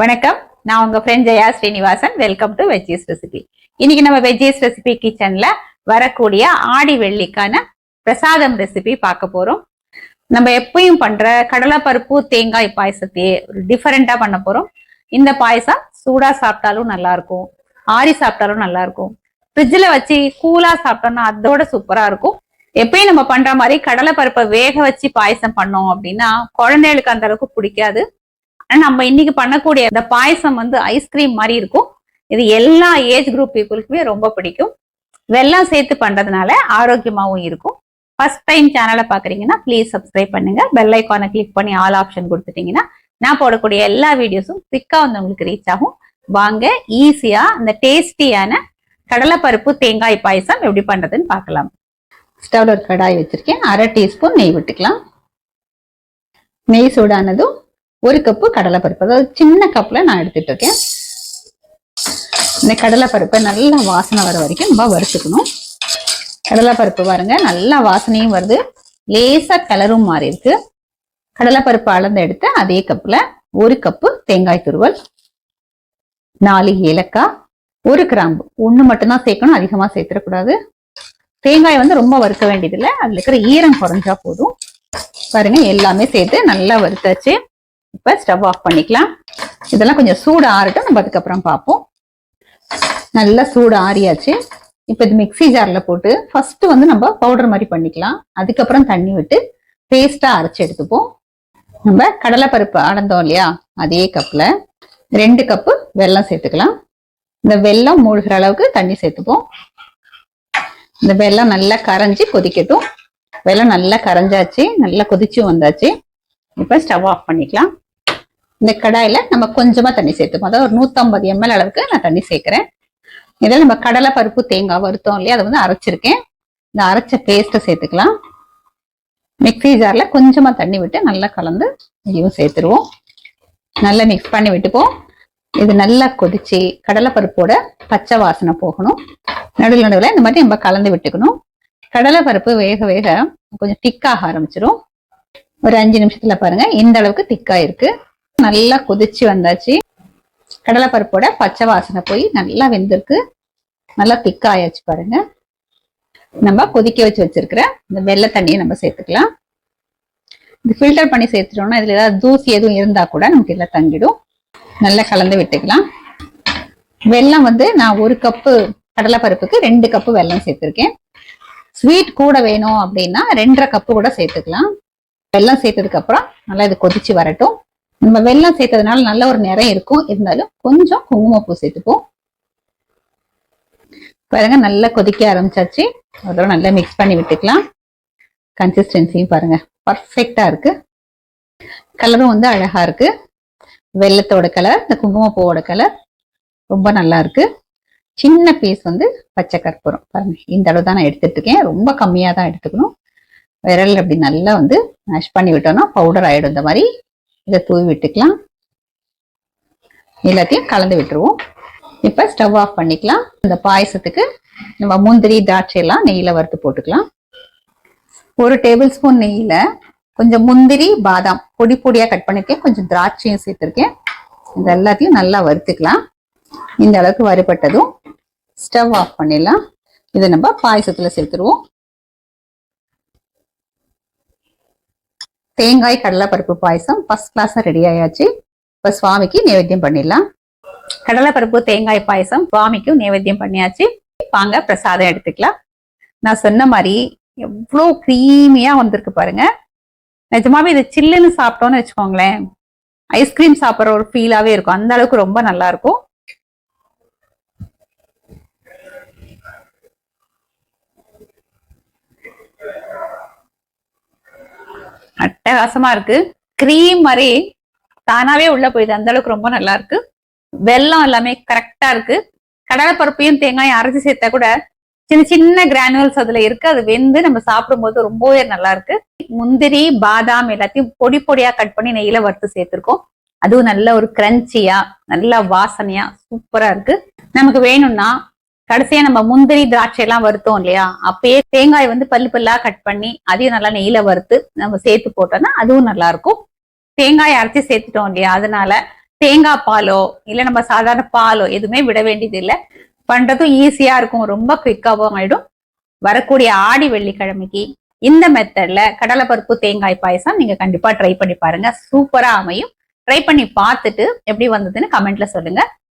வணக்கம். நான் உங்க friend Jaya Srinivasan. Welcome to veggies recipe இன்னைக்கு நம்ம வெஜ்ஜீஸ் ரெசிபி கிச்சன்ல வரக்கூடிய ஆடி வெள்ளிக்கான பிரசாதம் ரெசிபி பார்க்க போறோம். நம்ம எப்பயும் பண்ற கடலைப்பருப்பு தேங்காய் பாயசத்தையே ஒரு டிஃபரெண்டா பண்ண போறோம். இந்த பாயசம் சூடா சாப்பிட்டாலும் நல்லா இருக்கும். ஆறி சாப்பிட்டாலும் நல்லா இருக்கும். ஃப்ரிட்ஜில் வச்சு கூலா சாப்பிட்டோம்னா அதோட சூப்பரா இருக்கும். எப்பயும் நம்ம பண்ற மாதிரி கடலைப்பருப்பை வேக வச்சு பாயசம் பண்ணோம் அப்படின்னா குழந்தைகளுக்கு அந்த அளவுக்கு பிடிக்காது. ஆனா நம்ம இன்னைக்கு பண்ணக்கூடிய இந்த பாயசம் வந்து ஐஸ்கிரீம் மாதிரி இருக்கும். இது எல்லா ஏஜ் குரூப் பீப்புளுக்குமே ரொம்ப பிடிக்கும். வெள்ளம் சேர்த்து பண்றதுனால ஆரோக்கியமாவும் இருக்கும். ஃபர்ஸ்ட் டைம் சேனலை பாக்குறீங்கன்னா ப்ளீஸ் சப்ஸ்கிரைப் பண்ணுங்க. பெல் ஐக்கானை கிளிக் பண்ணி ஆல் ஆப்ஷன் கொடுத்துட்டீங்கன்னா நான் போடக்கூடிய எல்லா வீடியோஸும் குவிக்கா வந்து உங்களுக்கு ரீச் ஆகும். வாங்க ஈஸியா இந்த டேஸ்டியான கடலைப்பருப்பு தேங்காய் பாயசம் எப்படி பண்றதுன்னு பார்க்கலாம். ஸ்டவ்ல ஒரு கடாய் வச்சிருக்கேன். அரை டீஸ்பூன் நெய் விட்டுக்கலாம். நெய் சூடானதும் ஒரு கப்பு கடலைப்பருப்பு அதாவது சின்ன கப்ல நான் எடுத்துட்டு இருக்கேன். இந்த கடலைப்பருப்பை நல்லா வாசனை வர வரைக்கும் நம்ம வறுத்துக்கணும். கடலைப்பருப்பு பாருங்க நல்லா வாசனையும் வருது. லேசா கலரும் மாறி இருக்கு. கடலைப்பருப்பு அளந்து எடுத்து அதே கப்ல ஒரு கப்பு தேங்காய் துருவல் நாலு ஏலக்காய் ஒரு கிராம்பு ஒண்ணு மட்டும்தான் சேர்க்கணும் அதிகமா சேர்த்துடக்கூடாது. தேங்காய் வந்து ரொம்ப வறுக்க வேண்டியதில்லை. அதுல இருக்கிற ஈரம் குறைஞ்சா போதும். பாருங்க எல்லாமே சேர்த்து நல்லா வறுத்தாச்சு. இப்போ ஸ்டவ் ஆஃப் பண்ணிக்கலாம். இதெல்லாம் கொஞ்சம் சூடு ஆறட்டும். நம்ம அதுக்கப்புறம் பார்ப்போம். நல்லா சூடு ஆறியாச்சு. இப்போ இது மிக்ஸி ஜார்ல போட்டு ஃபர்ஸ்ட் வந்து நம்ம பவுடர் மாதிரி பண்ணிக்கலாம். அதுக்கப்புறம் தண்ணி விட்டு பேஸ்ட்டாக அரைச்சி எடுத்துப்போம். நம்ம கடலைப்பருப்பு அடந்தோம் இல்லையா? அதே கப்ல ரெண்டு கப்பு வெல்லம் சேர்த்துக்கலாம். இந்த வெல்லம் மூழ்கிற அளவுக்கு தண்ணி சேர்த்துப்போம். இந்த வெல்லம் நல்லா கரைஞ்சி கொதிக்கட்டும். வெல்லம் நல்லா கரைஞ்சாச்சு. நல்லா கொதிச்சும் வந்தாச்சு. இப்போ ஸ்டவ் ஆஃப் பண்ணிக்கலாம். இந்த கடாயில நம்ம கொஞ்சமா தண்ணி சேர்த்துப்போம். அதாவது ஒரு நூத்தம்பது எம்எல் அளவுக்கு நான் தண்ணி சேர்க்கிறேன். இதில் நம்ம கடலை பருப்பு தேங்காய் வறுத்தோம் இல்லையா? அதை வந்து அரைச்சிருக்கேன். இந்த அரைச்ச பேஸ்ட்டை சேர்த்துக்கலாம். மிக்ஸி ஜார்ல கொஞ்சமா தண்ணி விட்டு நல்லா கலந்து இதையும் சேர்த்துருவோம். நல்லா மிக்ஸ் பண்ணி விட்டுப்போம். இது நல்லா கொதிச்சு கடலைப்பருப்போட பச்சை வாசனை போகணும். நடுவில் நடுவில் இந்த மாதிரி நம்ம கலந்து விட்டுக்கணும். கடலைப்பருப்பு வேக வேக கொஞ்சம் திக்காக ஆரம்பிச்சிடும் ஒரு அஞ்சு நிமிஷத்துல பாருங்க. இந்த அளவுக்கு திக்கா இருக்கு. நல்லா கொதிச்சு வந்தாச்சு. கடலைப்பருப்போட பச்சை வாசனை போய் நல்லா வெந்திருக்கு. நல்லா திக்காயாச்சு பாருங்க. நம்ம கொதிக்க வச்சு வச்சிருக்கிற இந்த வெள்ளை தண்ணியை நம்ம சேர்த்துக்கலாம். இது ஃபில்டர் பண்ணி சேர்த்துட்டோம்னா இதுல ஏதாவது தூசி எதுவும் இருந்தா கூட நமக்கு இதுல தங்கிடும். நல்லா கலந்து விட்டுக்கலாம். வெல்லம் வந்து நான் ஒரு கப்பு கடலைப்பருப்புக்கு ரெண்டு கப்பு வெல்லம் சேர்த்திருக்கேன். ஸ்வீட் கூட வேணும் அப்படின்னா ரெண்டரை கப்பு கூட சேர்த்துக்கலாம். வெல்லம் சேர்த்ததுக்கு அப்புறம் நல்லா இது கொதிச்சு வரட்டும். நம்ம வெள்ளம் சேர்த்ததுனால நல்ல ஒரு நிறம் இருக்கும். இருந்தாலும் கொஞ்சம் குங்குமப்பூ சேர்த்துப்போம். பாருங்க நல்லா கொதிக்க ஆரம்பிச்சாச்சு. அதோட நல்லா மிக்ஸ் பண்ணி விட்டுக்கலாம். கன்சிஸ்டன்சியும் பாருங்க. பர்ஃபெக்டா இருக்கு. கலரும் வந்து அழகா இருக்கு. வெள்ளத்தோட கலர் இந்த குங்குமப்பூவோட கலர் ரொம்ப நல்லா இருக்கு. சின்ன பீஸ் வந்து பச்சை கற்பூரம். பாருங்க இந்த அளவு தான் நான் எடுத்துட்டு இருக்கேன் ரொம்ப கம்மியாக தான் எடுத்துக்கணும். விரல் அப்படி நல்லா வந்து மேஷ் பண்ணி விட்டோம்னா பவுடர் ஆயிடும் இந்த மாதிரி. இதை தூவி விட்டுக்கலாம். எல்லாத்தையும் கலந்து விட்டுருவோம். இப்ப ஸ்டவ் ஆஃப் பண்ணிக்கலாம். இந்த பாயசத்துக்கு நம்ம முந்திரி திராட்சை எல்லாம் நெய்யில் வறுத்து போட்டுக்கலாம். ஒரு டேபிள் ஸ்பூன் நெய்யில் கொஞ்சம் முந்திரி பாதாம் பொடி பொடியா கட் பண்ணிருக்கேன் கொஞ்சம் திராட்சையும் சேர்த்திருக்கேன். இது எல்லாத்தையும் நல்லா வறுத்துக்கலாம். இந்த அளவுக்கு வறுபட்டதும் ஸ்டவ் ஆஃப் பண்ணிடலாம். இதை நம்ம பாயசத்துல சேர்த்துருவோம். தேங்காய் கடலைப்பருப்பு பாயசம் ஃபர்ஸ்ட் கிளாஸாக ரெடி ஆயாச்சு. இப்போ சுவாமிக்கு நைவேத்தியம் பண்ணிடலாம். கடலைப்பருப்பு தேங்காய் பாயசம் சுவாமிக்கும் நைவேத்தியம் பண்ணியாச்சு. வாங்க பிரசாதம் எடுத்துக்கலாம். நான் சொன்ன மாதிரி எவ்வளோ க்ரீமியாக வந்திருக்கு பாருங்க. நிஜமாவே இது சில்லுன்னு சாப்பிட்டோன்னு வச்சுக்கோங்களேன். ஐஸ்கிரீம் சாப்பிட்ற ஒரு ஃபீலாகவே இருக்கும். அந்த அளவுக்கு ரொம்ப நல்லா இருக்கும். அட்டகாசமா இருக்கு. கிரீம் மாதிரி தானாவே உள்ள போயிடுது. அந்த அளவுக்கு ரொம்ப நல்லா இருக்கு. வெல்லம் எல்லாமே கரெக்டா இருக்கு. கடலைப்பருப்பையும் தேங்காயும் அரைச்சி சேர்த்தா கூட சின்ன சின்ன கிரானுவல்ஸ் அதுல இருக்கு. அது வெந்து நம்ம சாப்பிடும்போது ரொம்பவே நல்லா இருக்கு. முந்திரி பாதாம் எல்லாத்தையும் பொடி பொடியா கட் பண்ணி நெய்யில வறுத்து சேர்த்திருக்கோம். அதுவும் நல்ல ஒரு கிரன்ச்சியா நல்லா வாசனையா சூப்பரா இருக்கு. நமக்கு வேணும்னா கடைசியா நம்ம முந்திரி திராட்சை எல்லாம் வறுத்தோம் இல்லையா? அப்பயே தேங்காய் வந்து பல்லு பல்லா கட் பண்ணி அதையும் நல்லா நெய்யில வறுத்து நம்ம சேர்த்து போட்டோம்னா அதுவும் நல்லா இருக்கும். தேங்காய் அரைச்சி சேர்த்துட்டோம் இல்லையா? அதனால தேங்காய் பாலோ இல்ல நம்ம சாதாரண பாலோ எதுவுமே விட வேண்டியது இல்லை. பண்றதும் ஈஸியா இருக்கும். ரொம்ப குயிக்காவும் ஆயிடும். வரக்கூடிய ஆடி வெள்ளிக்கிழமைக்கு இந்த மெத்தட்ல கடலைப்பருப்பு தேங்காய் பாயசம் நீங்க கண்டிப்பா ட்ரை பண்ணி பாருங்க. சூப்பரா அமையும். ட்ரை பண்ணி பார்த்துட்டு எப்படி வந்ததுன்னு கமெண்ட்ல சொல்லுங்க.